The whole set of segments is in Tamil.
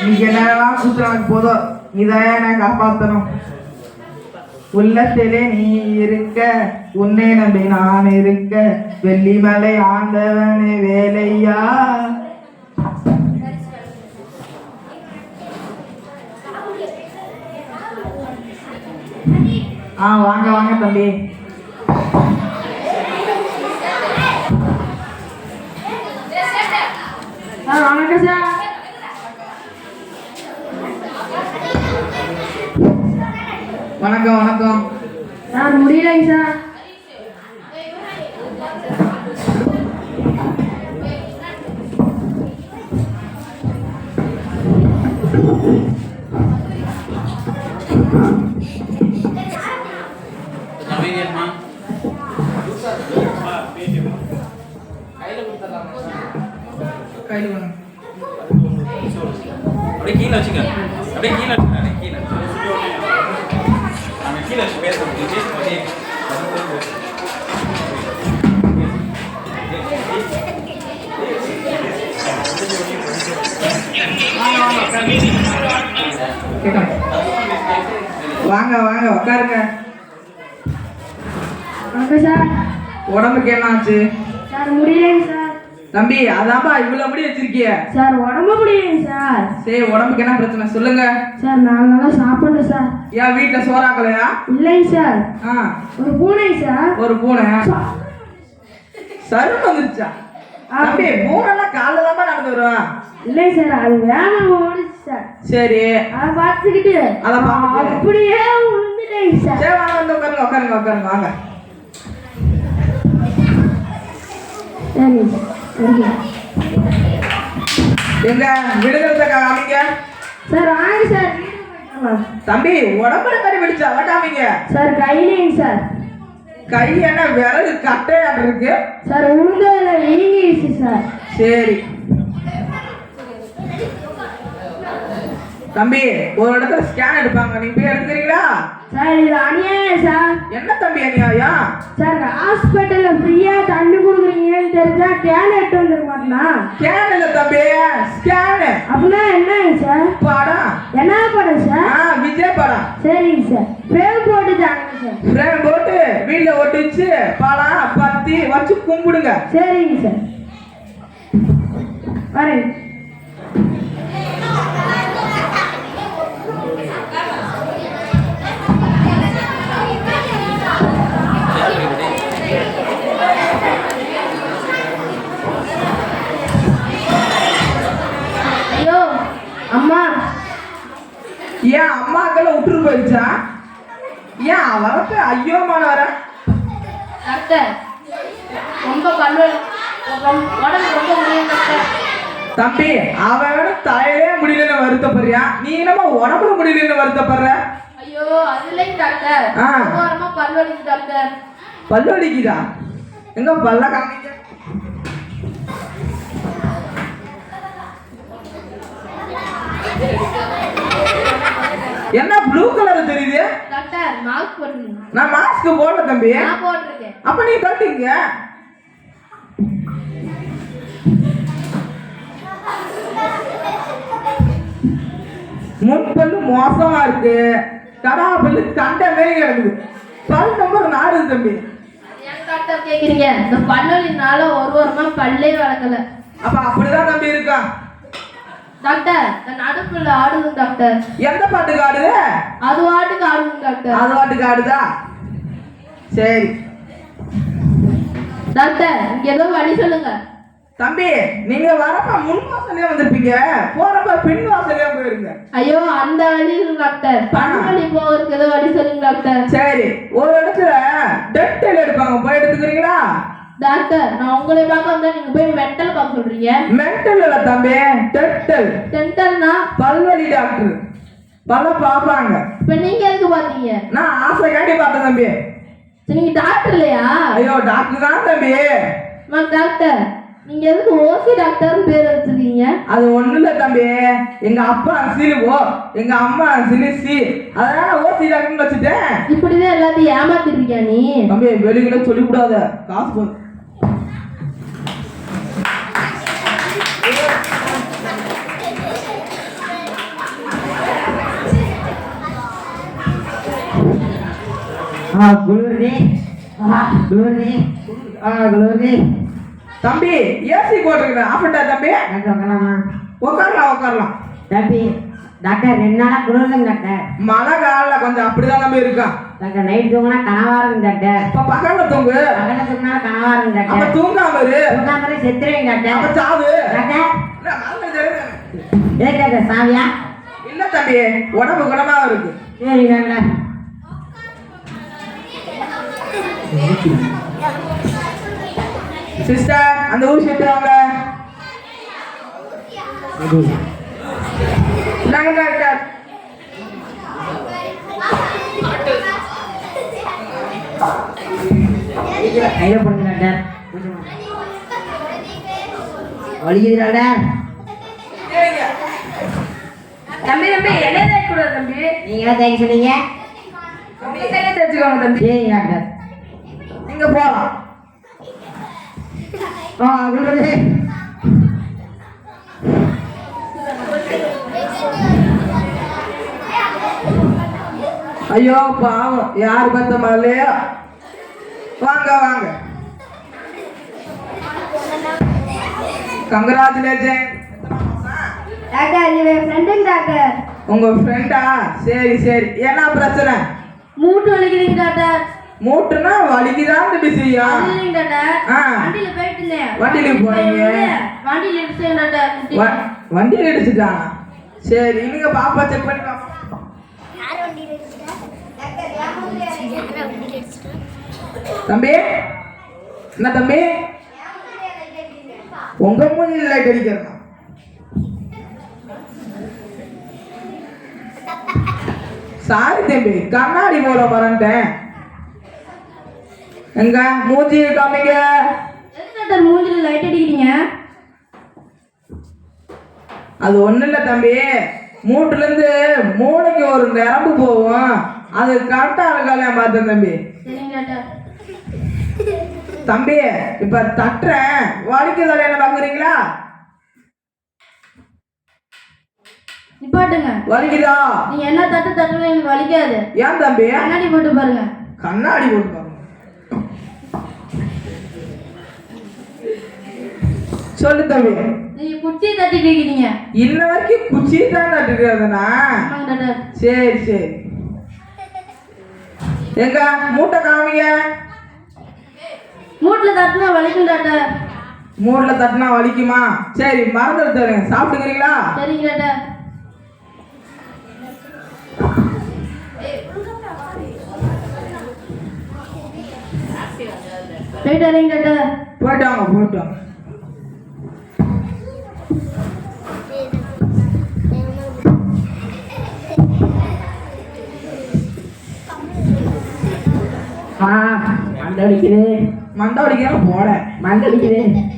நீங்க என்னெல்லாம் கூத்துறாங்க போதோ? இதையா நான் காப்பாத்தணும்? உள்ளத்திலே நீ இருக்க உன்னை நம்பி நான் இருக்க வெள்ளிமலை ஆண்டவனே வேலையா? ஆ வாங்க வாங்க தம்பி. வணக்கம் சார். வணக்கம் வணக்கம். சார் முடியலைங்க சார்? அப்படியே கீழே வச்சுக்க. அப்படியே கீழே வச்சுக்க. வாங்க வாங்க உட்காருங்க உடம்புக்கு என்ன ஆச்சு? சார் முடியலைங்க சார். தம்பி அதான்பா இவ்வளவு முடி வச்சிருக்கிய. சார் உடம்பு முடியலைங்க சார். சரி உடம்புக்கு என்ன பிரச்சனை? சொல்லுங்க. சார் நாலு நாளாக சாப்பிடல சார். ஏன் வீட்டுல சோறாக்கலையா? இல்லைங்க சார். ஒரு பூனை சார். ஒரு பூனை. சருமம் வந்துருச்சா? தம்பி பூனைலாம் காலைல தான் நடந்து வருவான். இல்லைங்க சார் அது வேணாம் ஓடிச்சு சார். சரி. அதை பார்த்துக்கிட்டு அதை பார்த்துட்டு. அப்படியே விழுந்துட்டேங்க சார். சரி வாங்க வந்து உட்காருங்க உட்காருங்க உட்காருங்க வாங்க. சார் சரிங்க எங்க விடுதலை காமிங்க? சார் வாங்க சார் வீட்டுக்கு போயிட்டு வரலாம். தம்பி உடம்புல கறி வெடிச்சா வட்டாமீங்க. Sir கையிலேங்க sir. கை என்ன விறகு கட்டையாட்டு இருக்கு? சார் உளுந்ததுல வீங்கிடுச்சு சார் சரி. தம்பி ஒரு இடத்துல ஸ்கேன் எடுப்பாங்க. நீ போய் எடுக்கிறீங்களா? சார் இது அநியாயம் சார் என்ன தம்பி அநியாயம்? சார் ஹாஸ்பிட்டல்ல ஃப்ரீயா தண்ணி கொடுக்குறீங்கன்னு தெரிஞ்சா கேன் எடுத்து வந்துருக்க மாட்டேனா ஸ்கேன் இல்ல தம்பி. ஸ்கேன் அப்படின்னா என்னங்க சார் படம். என்ன படம் சார் விஜய் படம். சரிங்க சார் பேர் போட்டு ஃப்ரேம் போட்டு வீட்ல ஒட்டிச்சு பழம் பத்தி வச்சு கும்பிடுங்க. சரிங்க சார். ஐயோ அம்மா. ஏன் அம்மாக்களை விட்டுரு போயிடுச்சா ஏன் வரப்ப? ஐயோமான வர டாக்டர் ரொம்ப கல்லு உடம்பு ரொம்ப முடியும் தம்பி அவன் தலையிலே முடியலன்னு வருத்தப்படுறியா? நீ என்னமா உடம்புல முடியலன்னு வருத்தப்படுற? ஐயோ அது இல்லைங்க டாக்டர் ஆ. ரொம்ப வாரமா பல் வலிக்குது டாக்டர் பல்லு அடிக்குதா எங்க பல்ல காமிக்க என்ன ப்ளூ கலர் தெரியுது? டாக்டர் மாஸ்க் போட்டுருங்க நான் மாஸ்க் போடல தம்பி. நான் போட்டிருக்கேன். அப்ப நீ கட்டிங்க முன்பல்லு மோசமா இருக்கு. கடா பல்லு கண்ட மாரி கிடக்குது. பல் நம்பர் நாடு தம்பி. ஏன் டாக்டர் கேக்குறீங்க? இந்த பல்வலினால ஒரு வாரமா பல்லே வளர்க்கல. அப்ப அப்படிதான் தம்பி இருக்கான் டாக்டர் இந்த நடுப்புல ஆடுது டாக்டர் எந்த பாட்டுக்கு ஆடுது? அது வாட்டுக்கு ஆடுது டாக்டர் அது பாட்டுக்கு ஆடுதா? சரி. டாக்டர் ஏதோ வழி சொல்லுங்க. தம்பி நீங்க வரப்ப முன் வாசலே வந்திருப்பீங்க. போறப்ப பின் வாசலே போயிருங்க. ஐயோ அந்த வழி டாக்டர் பல் வலி போகிறதுக்கு ஏதோ வழி சொல்லுங்க டாக்டர் சரி. ஒரு இடத்துல டென்டல் எடுப்பாங்க. போய் எடுத்துக்கிறீங்களா? டாக்டர் நான் உங்களை பார்க்க வந்தா நீங்க போய் மென்டல் பார்க்க சொல்றீங்க. மென்டல் இல்ல தம்பி டென்டல் டென்டல்னா பல்வலி டாக்டர் பல்ல பாப்பாங்க இப்ப நீங்க எதுக்கு பாத்தீங்க நான் ஆசை காட்டி பார்த்தேன் தம்பி. நீங்க டாக்டர் இல்லையா? ஐயோ டாக்டர் தான் தம்பி. அம்மா டாக்டர் நீங்க எதுக்கு ஓசி டாக்டர்னு பேர் வச்சிருக்கீங்க? அது ஒண்ணு இல்ல தம்பி. எங்க அப்பா சிலு ஓ எங்க அம்மா சிலு சி அதனால ஓசி டாக்டர்னு வச்சுட்டேன். இப்படிதான் எல்லாத்தையும் ஏமாத்திருக்கியா நீ? தம்பி வெளியில சொல்லிவிடாத காசு போதும் ஆ குளிருது ஆ குளிருது ஆ குளிருது தம்பி ஏசி போட்டிருக்கிறேன் ஆஃபட்டா தம்பி? உட்காரலாமா? உட்காரலாம் உட்காரலாம். தம்பி டாக்டர் ரெண்டு நாளாக குளிருதுங்க டாக்டர். மழை காலில் கொஞ்சம் அப்படிதான் தம்பி இருக்கும் டாக்டர் நைட் தூங்கினா கனவா இருக்குங்க டாக்டர். இப்ப பகல்ல தூங்கு. பகல தூங்கினா கனவா அப்ப டாக்டர் தூங்காம இரு தூங்காமலே செத்துருவீங்க அப்ப டாக்டர். சாவு டாக்டர். ஏ டாக்டர் சாவியா? இல்ல தம்பி உடம்பு குணமா இருக்கு. சரி டாக்டர் சிஸ்டர் அந்த ஊசி எடுத்து வாங்க. இந்தாங்க டாக்டர் கையில் போடுங்க டாக்டர் வலிக்குது டாக்டர். தம்பி தம்பி என்ன தேய்க்கூடாது தம்பி. நீங்க தான் தேய்க்க சொன்னீங்க? தேய்ச்சிக்கோங்க தம்பி. சரி டாக்டர் ஆ குளிருது ஐயோ பாவம். யார் பத்த மலையோ வாங்க வாங்க. கங்கராச்சுலேஷன் டாக்டர் ஃப்ரெண்டுங்க டாக்டர்? உங்க ஃப்ரெண்டா சரி சரி. என்ன பிரச்சனை? மூட்டு வலிக்குதுங்க டாக்டர். மூட்டுனா டாக்டர் ஆ. வண்டியில போயிட்டு வண்டியில போனீங்க? வண்டியில வண்டியில் அடிச்சுட்டான் சரி நீங்க பாப்பா செக் பண்ணி பாப்போம். தம்பி என்ன தம்பி? உங்க மூஞ்சில் லைட் அடிக்கிறேன் சாரி தம்பி கண்ணாடி போட மறந்துட்டேன் எங்க? மூஞ்சி காமிங்க எதுக்கு மூஞ்சில லைட் அடிக்கிறீங்க? அது ஒண்ணும் இல்ல தம்பி. மூட்டுல இருந்து மூளைக்கு ஒரு நரம்பு போகும். அது கரெக்டா இருக்கால பார்த்தேன் தம்பி. தம்பி இப்ப தட்டுறேன். வலிக்குதால என்ன பாக்குறீங்களா? நிப்பாட்டுங்க. வலிக்குதா? நீங்க என்ன தட்டு தட்டுங்க எனக்கு வலிக்காது. ஏன் தம்பி? கண்ணாடி போட்டு பாருங்க. கண்ணாடி போட்டு சொல்லு தம்பி. நீங்க குச்சி தட்டிட்டு இருக்கிறீங்க இன்ன வரைக்கும் குச்சி தான் தட்டுக்கிறதுனா சரி சரி. எங்க மூட்டை காமிங்க. மூட்டுல தட்டுனா வலிக்கும் டாக்டர் மூட்ல தட்டினா வலிக்குமா? சரி மறந்துட்டு தரேன் சாப்பிட்டுக்கிறீங்களா? சரிங்க டாக்டர் போயிட்டு வரீங்க டாக்டர் போயிட்டு வாங்க போயிட்டு வாங்க. மண்டை வலிக்குது. மண்டை வலிக்கலாம் போட. மண்டை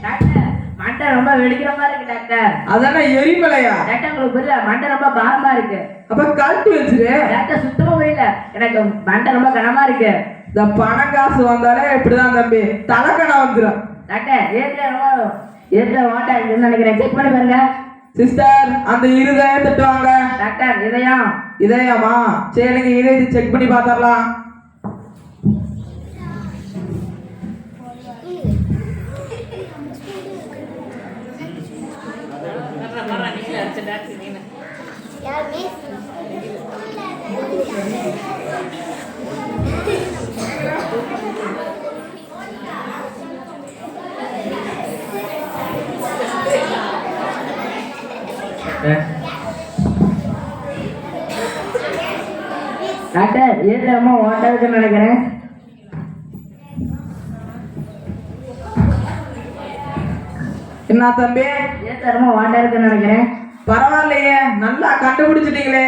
டாக்டர் மண்டை ரொம்ப வெடிக்கிற மாதிரி இருக்கு டாக்டர். அதானே எரிமலையா? டாக்டர் உங்களுக்கு புரியல மண்டை ரொம்ப பாரமா இருக்கு. அப்ப கழட்டி வச்சிரு. டாக்டர் சுத்தமா புரியல. எனக்கு மண்டை ரொம்ப கனமா இருக்கு. இந்த பணம் காசு வந்தாலே இப்படிதான் தம்பி. தலைக்கணை வந்துடும் டாக்டர் ஏற்ற ஏற்ற இருக்குன்னு நினைக்கிறேன். செக் பண்ணி பாருங்க. சிஸ்டர் அந்த இருதயம் தட்டுவாங்க டாக்டர் இதயம். இதயமா? சரி நீங்க இதயத்தை செக் பண்ணி பார்த்தரலாம். டாக்டர் ஏன் அம்மா ஓட்டா நினைக்கிறேன்? என்ன தம்பி? ஏன் ரொம்ப வாண்டா இருக்குன்னு நினைக்கிறேன்? பரவாயில்லையே நல்லா கண்டுபிடிச்சிட்டீங்களே.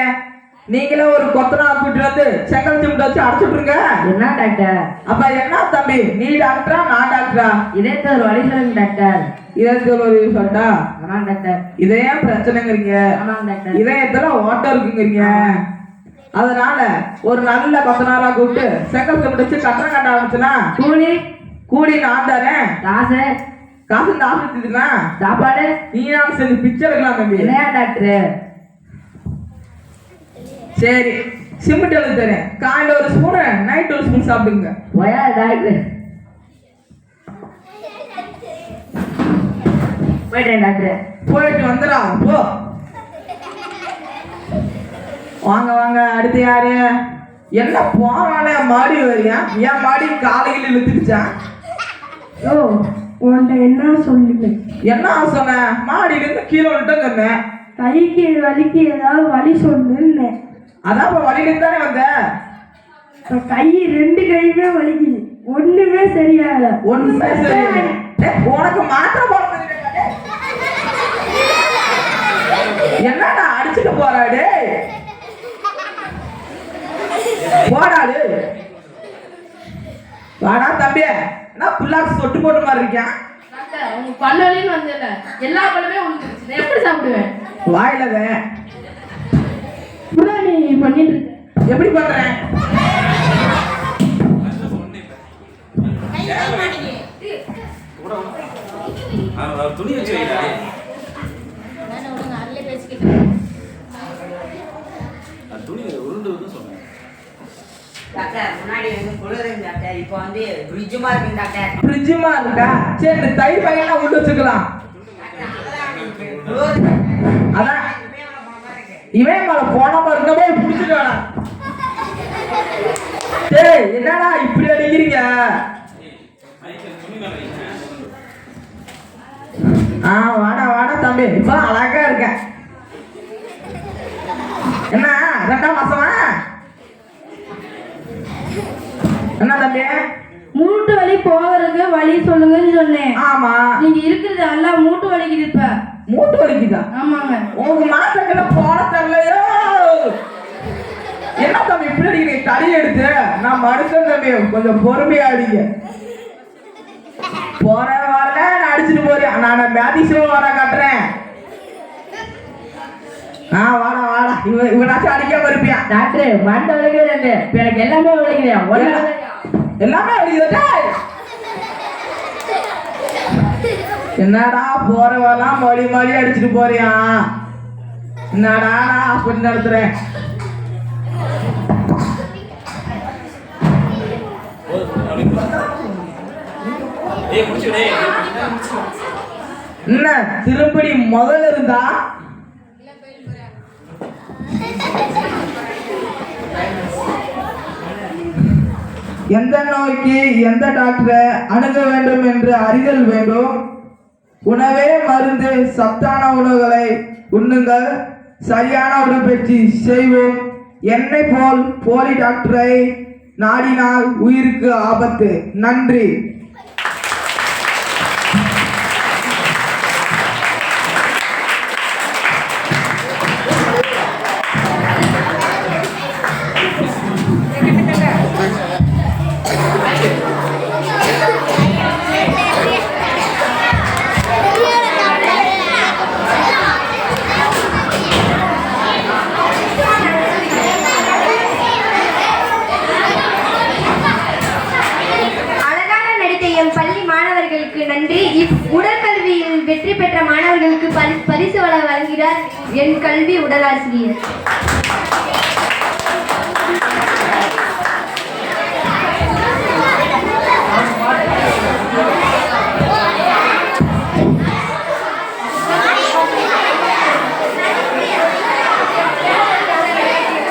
நீங்களே ஒரு கொத்தனார் கூட்டிட்டு வந்து செங்கல் சிமெண்ட் வச்சு அடைச்சுட்ருங்க என்ன டாக்டர்? அப்ப என்ன தம்பி நீ டாக்டரா நான் டாக்டரா? இதயத்தை ஒரு வழி சொல்லுங்க டாக்டர். இதயத்துக்கு ஒரு சொல்லட்டா? ஆமாம் டாக்டர். இதயம் பிரச்சனைங்கிறீங்க? ஆமாம் டாக்டர். இதயத்துல ஓட்டம் இருக்குங்கிறீங்க. அதனால ஒரு நல்ல கொத்தனாரா கூப்பிட்டு செங்கல் சிமெண்ட் வச்சு கட்டணம் கட்ட ஆரம்பிச்சுனா? கூலி. கூலி நான் தரேன் காசு. காசு இந்த ஆஃபீஸ் சாப்பாடு. நீ நான் சேர்ந்து பிச்சை எடுக்கலாம் தம்பி? இல்லையா டாக்டர்? சரி சிமெண்ட் எழுதி தரேன். காலையில் ஒரு ஸ்பூனு நைட் ஒரு ஸ்பூன் சாப்பிடுங்க. போயா டாக்டர் போயிட்டேன் டாக்டர் போயிட்டு வந்துடா போ. வாங்க வாங்க அடுத்து யாரு? என்ன போறானே மாடி வரியா? என் மாடி காலையில் இழுத்துக்கிச்சான் ஓ உன்கிட்ட என்ன சொல்லுங்க? என்ன சொன்ன? மாடியில இருந்து கீழே விட்டுங்க கைக்கு வலிக்கு ஏதாவது வலி சொல்லுன்னு. அதான் இப்ப வழியில தானே வந்த? இப்போ கை ரெண்டு கையுமே வலிக்குது. ஒண்ணுமே சரியாகல. ஒண்ணுமே சரி டேய், உனக்கு மாத்திரை போட? என்னடா அடிச்சுட்டு போறா டேய்? போடா டேய் வாடா தம்பி என்ன புல்லாக்கு சொட்டு போட்டு மாதிரி இருக்கியான் டாக்டர், உங்க பல்லலின்னு வந்ததுல எல்லா பல்லுமே உழுந்துருச்சு. எப்படி சாப்பிடுவேன்? வாயிலத இப்படிதான் நீ பண்ணிட்டு இருக்க எப்படி பண்றேன் துணி வச்சு துணி உருண்டுன்னு சொன்னேன் டாக்டர் முன்னாடி வந்து குளிருங்க டாக்டர் இப்போ வந்து ஃப்ரிட்ஜுமா டாக்டர். ஃப்ரிட்ஜுமா இருக்கா? சரி தயிர் பையனா உள்ள வச்சுக்கலாம். அதான் இவன் மேல போன பிடிச்சிட்டு வேணாம் டேய் என்னடா இப்படி அடிக்கிறீங்க? ஆ வாடா வாடா தம்பி. இப்ப அழகா இருக்க என்ன ரெண்டாம் மாசமா? என்ன தம்பி? மூட்டு வலி போகிறதுக்கு வலி சொல்லுங்கன்னு சொன்னேன். ஆமா. நீங்க இருக்கிறது எல்லாம் மூட்டு வலிக்குது இப்ப. மூட்டு வலிக்குதா? ஆமாங்க. உங்க மாசத்துல போன தரலையோ? என்ன தம்பி இப்படி அடிக்கிறீங்க தடி எடுத்து நான் மனுஷன் தம்பி கொஞ்சம் பொறுமையா அடிங்க. போற வரல நான் அடிச்சுட்டு போறேன். நான் மேதிசிவம் வர காட்டுறேன். ஆ வாடா வாடா. இவன் இவனாச்சும் அடிக்காம இருப்பியான் டாக்டர் மண்டை வலிக்கிறது இப்போ எனக்கு எல்லாமே வலிக்குது. எல்லாமே அடிக்குதா என்னடா போறவெல்லாம் மொழி மொழி அடிச்சுட்டு போறியா? என்னடா நான் ஹாஸ்பிட்டல் நடத்துறேன்? என்ன திருப்படி முதல்ல இருந்தா? எந்த நோய்க்கு எந்த டாக்டரை அணுக வேண்டும் என்று அறிதல் வேண்டும்? உணவே மருந்து சத்தான உணவுகளை உண்ணுங்கள். சரியான உடற்பயிற்சி செய்வோம். என்னை போல் போலி டாக்டரை நாடினால் உயிருக்கு ஆபத்து. நன்றி. நன்றி. இவ் உடற்கல்வியில் வெற்றி பெற்ற மாணவர்களுக்கு பரிசு வழங்குகிறார் என் கல்வி உடலாசிரியர்.